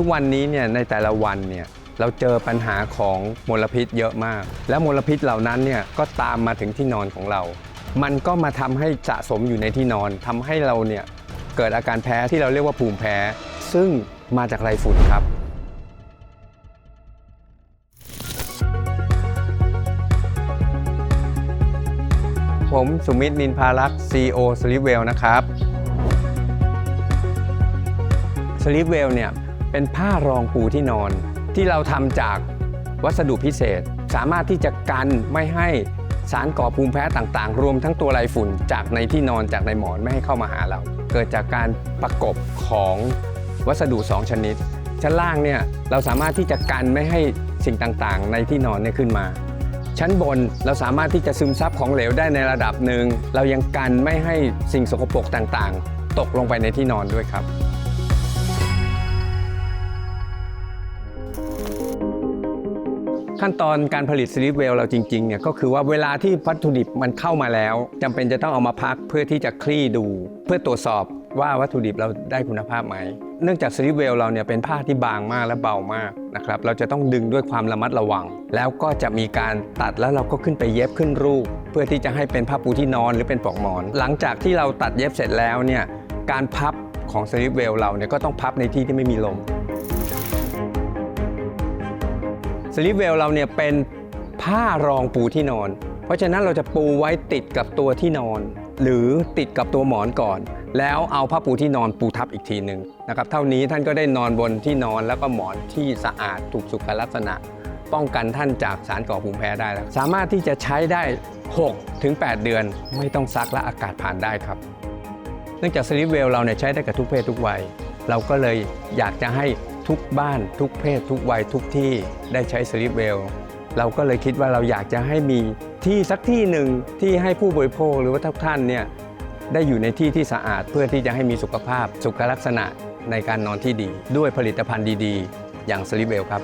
ทุกวันนี้เนี่ยในแต่ละวันเนี่ยเราเจอปัญหาของมลพิษเยอะมาก และมลพิษเหล่านั้นเนี่ยก็ตามมาถึงที่นอนของเรา มันก็มาทำให้สะสมอยู่ในที่นอนทำให้เราเนี่ยเกิดอาการแพ้ที่เราเรียกว่าภูมิแพ้ ซึ่งมาจากไรฝุ่นครับผมสุมิตนินพารักษ์ CEO s l e e p w e l l นะครับ s l e e p w e l l เนี่ย เป็นผ้ารองปูที่นอน ที่เราทำจากวัสดุพิเศษ สามารถที่จะกันไม่ให้สารก่อภูมิแพ้ต่างๆ รวมทั้งตัวไรฝุ่นจากในที่นอนจากในหมอนไม่ให้เข้ามาหาเรา เกิดจากการประกบของวัสดุ 2 ชนิด ชั้นล่างเนี่ยเราสามารถที่จะกันไม่ให้สิ่งต่างๆ ในที่นอนเนี่ยขึ้นมา ชั้นบนเราสามารถที่จะซึมซับของเหลวได้ในระดับหนึ่งเรายังกันไม่ให้สิ่งสกปรกต่างๆ ตกลงไปในที่นอนด้วยครับ ขั้นตอนการผลิตสลิปเวลเราจริงๆเนี่ยก็คือว่าเวลาที่วัตถุดิบมันเข้ามาแล้วจำเป็นจะต้องเอามาพักเพื่อที่จะคลี่ดู เพื่อตรวจสอบว่าวัตถุดิบเราได้คุณภาพไหม เนื่องจากสลิปเวลเราเนี่ยเป็นผ้าที่บางมากและเบามากนะครับเราจะต้องดึงด้วยความระมัดระวัง แล้วก็จะมีการตัดแล้วเราก็ขึ้นไปเย็บขึ้นรูป เพื่อที่จะให้เป็นผ้าปูที่นอนหรือเป็นปลอกหมอน หลังจากที่เราตัดเย็บเสร็จแล้วเนี่ยการพับของสลิปเวลเราเนี่ยก็ต้องพับในที่ที่ไม่มีลม สลิปเวลเราเนี่ยเป็นผ้ารองปูที่นอน เพราะฉะนั้นเราจะปูไว้ติดกับตัวที่นอน หรือติดกับตัวหมอนก่อน แล้วเอาผ้าปูที่นอนปูทับอีกทีหนึ่งนะครับเท่านี้ท่านก็ได้นอนบนที่นอนแล้วก็หมอนที่สะอาดถูกสุขลักษณะ ป้องกันท่านจากสารก่อภูมิแพ้ได้แล้วสามารถที่จะใช้ได้ 6 ถึง 8 เดือน ไม่ต้องซักและอากาศผ่านได้ครับ เนื่องจากสลิปเวลเราเนี่ยใช้ได้กับทุกเพศทุกวัยเราก็เลยอยากจะให้ ทุกบ้านทุกเพศ ทุกวัยทุกที่ได้ใช้สลิปเวลเราก็เลยคิดว่าเราอยากจะให้มีที่สักที่หนึ่งที่ให้ผู้บริโภคหรือว่าทุกท่านเนี่ยได้อยู่ในที่ที่สะอาดเพื่อที่จะให้มีสุขภาพสุขลักษณะในการนอนที่ดี ด้วยผลิตภัณฑ์ดีๆ อย่างสลิปเวลครับ